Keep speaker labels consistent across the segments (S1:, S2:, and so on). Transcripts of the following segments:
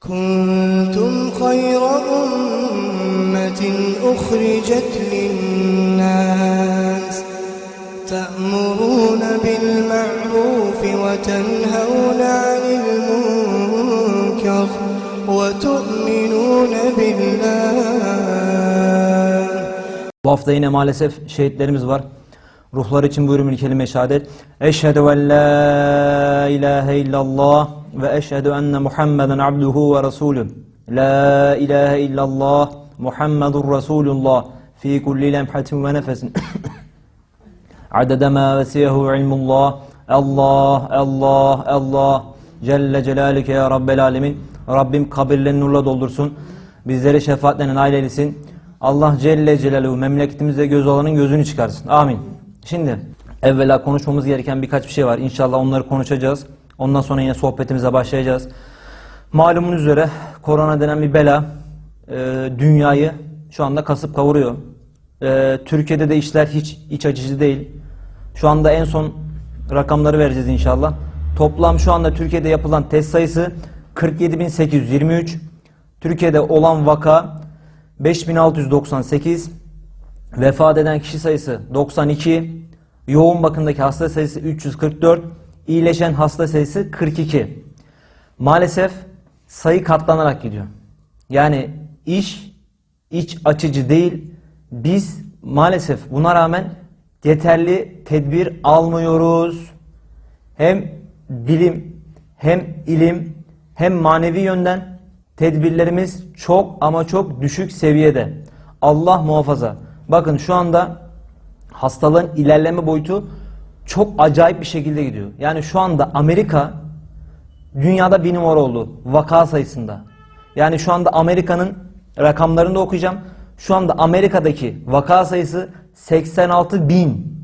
S1: كنتم خير أمة أخرجت للناس تأمرون بالمعروف وتنهون عن المنكر وتؤمنون بالله
S2: Bu hafta yine maalesef şehitlerimiz var. Ruhlar için buyurun bir kelime şehadet. Eşhedü en la ilahe illallah ve eşhedü enne Muhammeden abduhu ve rasulü. La ilahe illallah Muhammedur Resulullah fi kulli lemhatin ve nefesin. Adede ma vesiyehu ilmullah. Allah, Allah, Allah. Celle Celaluke ya Rabbel Alemin. Rabbim kabirlerini nurla doldursun. Bizleri şefaatle nail eylesin. Allah Celle Celaluhu memleketimizde göz olanın gözünü çıkarsın. Amin. Şimdi evvela konuşmamız gereken birkaç bir şey var. İnşallah onları konuşacağız. Ondan sonra yine sohbetimize başlayacağız. Malumun üzere korona denen bir bela e, dünyayı şu anda kasıp kavuruyor. E, Türkiye'de de işler hiç iç açıcı değil. Şu anda en son rakamları vereceğiz inşallah. Toplam şu anda Türkiye'de yapılan test sayısı 47.823. Türkiye'de olan vaka 5698. Vefat eden kişi sayısı 92. Yoğun bakımdaki hasta sayısı 344. İyileşen hasta sayısı 42. Maalesef sayı katlanarak gidiyor. Yani iş iç açıcı değil. Biz maalesef buna rağmen yeterli tedbir almıyoruz. Hem bilim hem ilim hem manevi yönden tedbirlerimiz çok ama çok düşük seviyede. Allah muhafaza. Bakın şu anda hastalığın ilerleme boyutu çok acayip bir şekilde gidiyor. Yani şu anda Amerika dünyada bir numara oldu vaka sayısında. Yani şu anda Amerika'nın rakamlarını da okuyacağım. Şu anda Amerika'daki vaka sayısı 86 bin.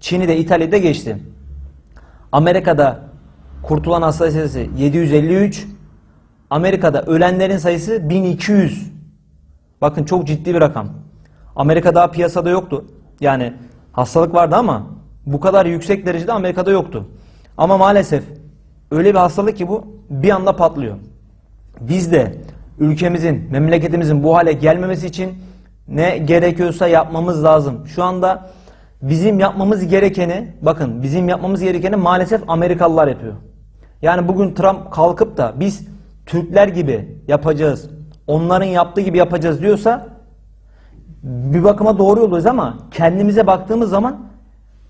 S2: Çin'i de İtalya'da geçti. Amerika'da kurtulan hasta sayısı 753. Amerika'da ölenlerin sayısı 1200. Bakın çok ciddi bir rakam. Amerika daha piyasada yoktu. Yani hastalık vardı ama bu kadar yüksek derecede Amerika'da yoktu. Ama maalesef öyle bir hastalık ki bu bir anda patlıyor. Biz de ülkemizin, memleketimizin bu hale gelmemesi için ne gerekiyorsa yapmamız lazım. Şu anda bizim yapmamız gerekeni, bakın bizim yapmamız gerekeni maalesef Amerikalılar yapıyor. Yani bugün Trump kalkıp da biz Türkler gibi yapacağız, onların yaptığı gibi yapacağız diyorsa bir bakıma doğru yoldayız ama kendimize baktığımız zaman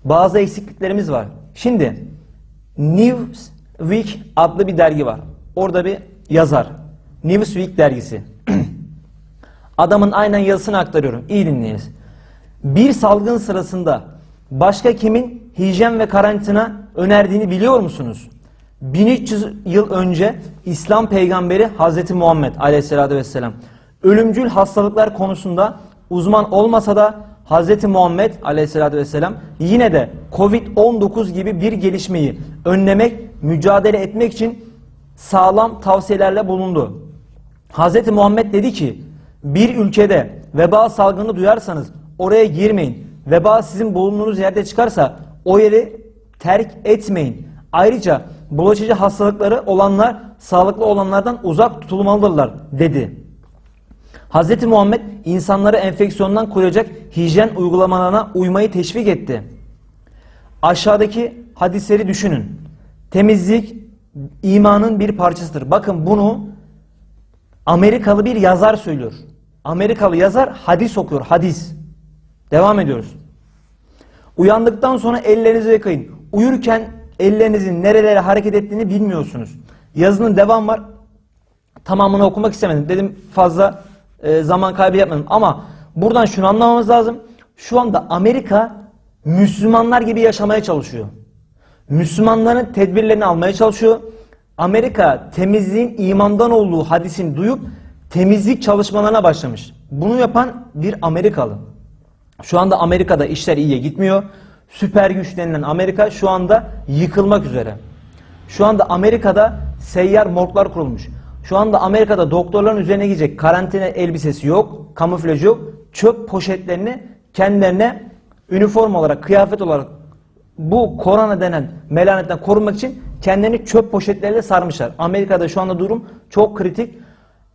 S2: bazı eksikliklerimiz var. Şimdi Newsweek adlı bir dergi var. Orada bir yazar. Newsweek dergisi. Adamın aynen yazısını aktarıyorum. İyi dinleyiniz. Bir salgın sırasında başka kimin hijyen ve karantina önerdiğini biliyor musunuz? 1300 yıl önce İslam peygamberi Hazreti Muhammed aleyhissalatü vesselam ölümcül hastalıklar konusunda uzman olmasa da Hazreti Muhammed aleyhissalatü vesselam yine de Covid-19 gibi bir gelişmeyi önlemek, mücadele etmek için sağlam tavsiyelerle bulundu. Hazreti Muhammed dedi ki bir ülkede veba salgını duyarsanız oraya girmeyin. Veba sizin bulunduğunuz yerde çıkarsa o yeri terk etmeyin. Ayrıca bulaşıcı hastalıkları olanlar sağlıklı olanlardan uzak tutulmalıdırlar dedi. Hz. Muhammed insanları enfeksiyondan koruyacak hijyen uygulamalarına uymayı teşvik etti. Aşağıdaki hadisleri düşünün. Temizlik imanın bir parçasıdır. Bakın bunu Amerikalı bir yazar söylüyor. Amerikalı yazar hadis okuyor. Hadis. Devam ediyoruz. Uyandıktan sonra ellerinizi yıkayın. Uyurken ellerinizin nerelere hareket ettiğini bilmiyorsunuz. Yazının devam var. Tamamını okumak istemedim. Dedim fazla e, zaman kaybı yapmadım. Ama buradan şunu anlamamız lazım. Şu anda Amerika Müslümanlar gibi yaşamaya çalışıyor. Müslümanların tedbirlerini almaya çalışıyor. Amerika temizliğin imandan olduğu hadisini duyup temizlik çalışmalarına başlamış. Bunu yapan bir Amerikalı. Şu anda Amerika'da işler iyiye gitmiyor. Süper güç denilen Amerika şu anda yıkılmak üzere. Şu anda Amerika'da seyyar morglar kurulmuş. Şu anda Amerika'da doktorların üzerine gidecek karantina elbisesi yok, kamuflaj yok. Çöp poşetlerini kendilerine üniform olarak, kıyafet olarak bu korona denen melanetten korunmak için kendilerini çöp poşetleriyle sarmışlar. Amerika'da şu anda durum çok kritik.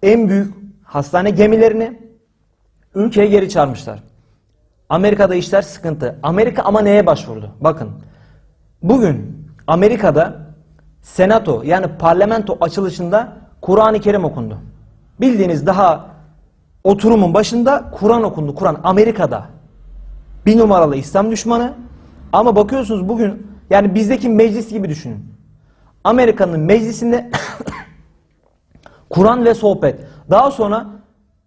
S2: En büyük hastane gemilerini ülkeye geri çağırmışlar. Amerika'da işler sıkıntı. Amerika ama neye başvurdu? Bakın. Bugün Amerika'da senato yani parlamento açılışında Kur'an-ı Kerim okundu. Bildiğiniz daha oturumun başında Kur'an okundu. Kur'an Amerika'da. Bir numaralı İslam düşmanı. Ama bakıyorsunuz bugün yani bizdeki meclis gibi düşünün. Amerika'nın meclisinde Kur'an ve sohbet. Daha sonra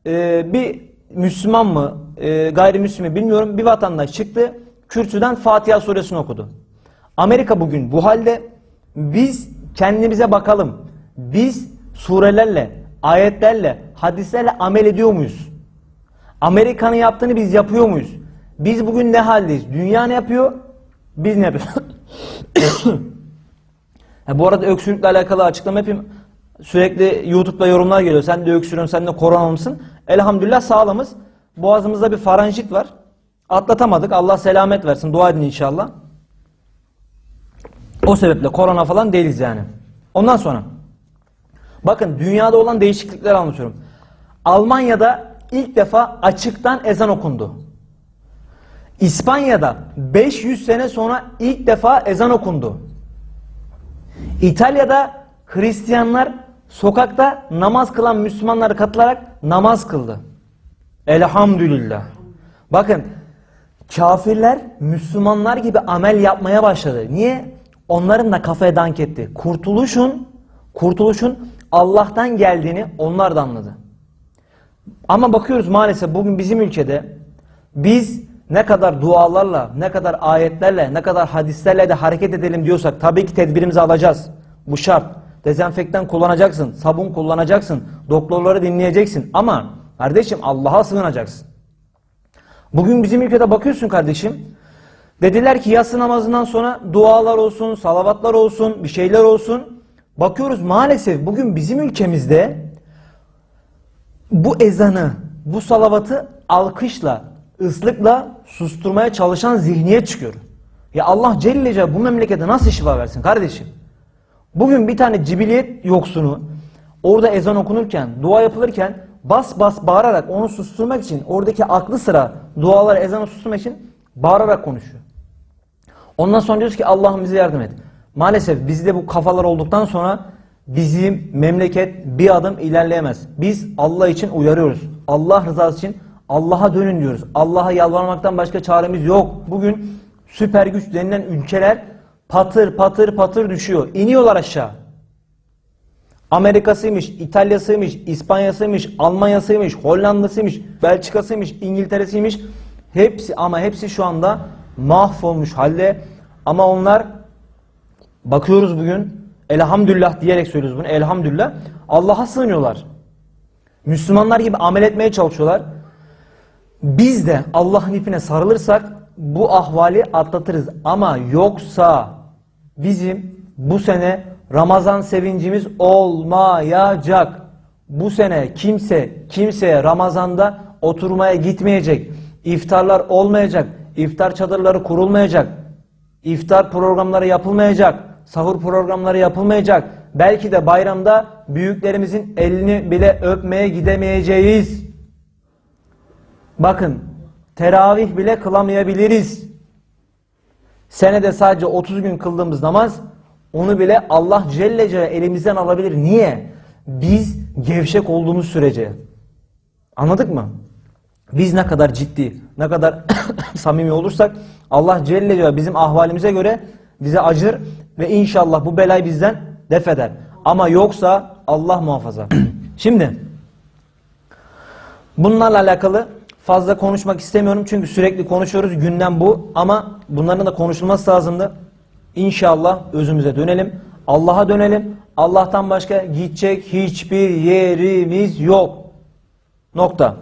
S2: e, bir Müslüman mı e, gayrimüslim mi bilmiyorum bir vatandaş çıktı. Kürsüden Fatiha suresini okudu. Amerika bugün bu halde biz kendimize bakalım. Biz surelerle, ayetlerle, hadislerle amel ediyor muyuz? Amerika'nın yaptığını biz yapıyor muyuz? Biz bugün ne haldeyiz? Dünya ne yapıyor? Biz ne yapıyoruz? Ha, bu arada öksürükle alakalı açıklama yapayım. Sürekli YouTube'da yorumlar geliyor. Sen de öksürüyorsun, sen de korona mısın? Elhamdülillah sağlamız. Boğazımızda bir faranjit var. Atlatamadık. Allah selamet versin. Dua edin inşallah. O sebeple korona falan değiliz yani. Ondan sonra bakın dünyada olan değişiklikleri anlatıyorum. Almanya'da ilk defa açıktan ezan okundu. İspanya'da 500 sene sonra ilk defa ezan okundu. İtalya'da Hristiyanlar sokakta namaz kılan Müslümanlara katılarak namaz kıldı. Elhamdülillah. Bakın kafirler Müslümanlar gibi amel yapmaya başladı. Niye? Onların da kafaya dank etti. Kurtuluşun kurtuluşun Allah'tan geldiğini onlar da anladı. Ama bakıyoruz maalesef bugün bizim ülkede biz ne kadar dualarla, ne kadar ayetlerle, ne kadar hadislerle de hareket edelim diyorsak tabii ki tedbirimizi alacağız. Bu şart. Dezenfektan kullanacaksın, sabun kullanacaksın, doktorları dinleyeceksin ama kardeşim Allah'a sığınacaksın. Bugün bizim ülkede bakıyorsun kardeşim. Dediler ki yatsı namazından sonra dualar olsun, salavatlar olsun, bir şeyler olsun. Bakıyoruz maalesef bugün bizim ülkemizde bu ezanı, bu salavatı alkışla, ıslıkla susturmaya çalışan zihniyet çıkıyor. Ya Allah Celle Celaluhu bu memlekete nasıl şifa versin kardeşim? Bugün bir tane cibiliyet yoksunu orada ezan okunurken, dua yapılırken bas bas bağırarak onu susturmak için oradaki aklı sıra duaları ezanı susturmak için bağırarak konuşuyor. Ondan sonra diyoruz ki Allah'ım bize yardım et. Maalesef bizde bu kafalar olduktan sonra bizim memleket bir adım ilerleyemez. Biz Allah için uyarıyoruz. Allah rızası için Allah'a dönün diyoruz. Allah'a yalvarmaktan başka çaremiz yok. Bugün süper güç denilen ülkeler patır patır patır düşüyor. İniyorlar aşağı. Amerika'sıymış, İtalya'sıymış, İspanya'sıymış, Almanya'sıymış, Hollanda'sıymış, Belçika'sıymış, İngiltere'siymiş. Hepsi ama hepsi şu anda mahvolmuş halde. Ama onlar bakıyoruz bugün elhamdülillah diyerek söylüyoruz bunu. Elhamdülillah Allah'a sığınıyorlar. Müslümanlar gibi amel etmeye çalışıyorlar. Biz de Allah'ın ipine sarılırsak bu ahvali atlatırız. Ama yoksa bizim bu sene Ramazan sevincimiz olmayacak. Bu sene kimse kimseye Ramazan'da oturmaya gitmeyecek. İftarlar olmayacak. İftar çadırları kurulmayacak. İftar programları yapılmayacak. Sahur programları yapılmayacak. Belki de bayramda büyüklerimizin elini bile öpmeye gidemeyeceğiz. Bakın teravih bile kılamayabiliriz. Senede sadece 30 gün kıldığımız namaz onu bile Allah Celle Celle elimizden alabilir. Niye? Biz gevşek olduğumuz sürece. Anladık mı? Biz ne kadar ciddi, ne kadar samimi olursak Allah Celle Celle bizim ahvalimize göre bize acır ve inşallah bu belayı bizden def eder. Ama yoksa Allah muhafaza. Şimdi bunlarla alakalı fazla konuşmak istemiyorum çünkü sürekli konuşuyoruz gündem bu ama bunların da konuşulması lazımdı. İnşallah özümüze dönelim. Allah'a dönelim. Allah'tan başka gidecek hiçbir yerimiz yok. Nokta.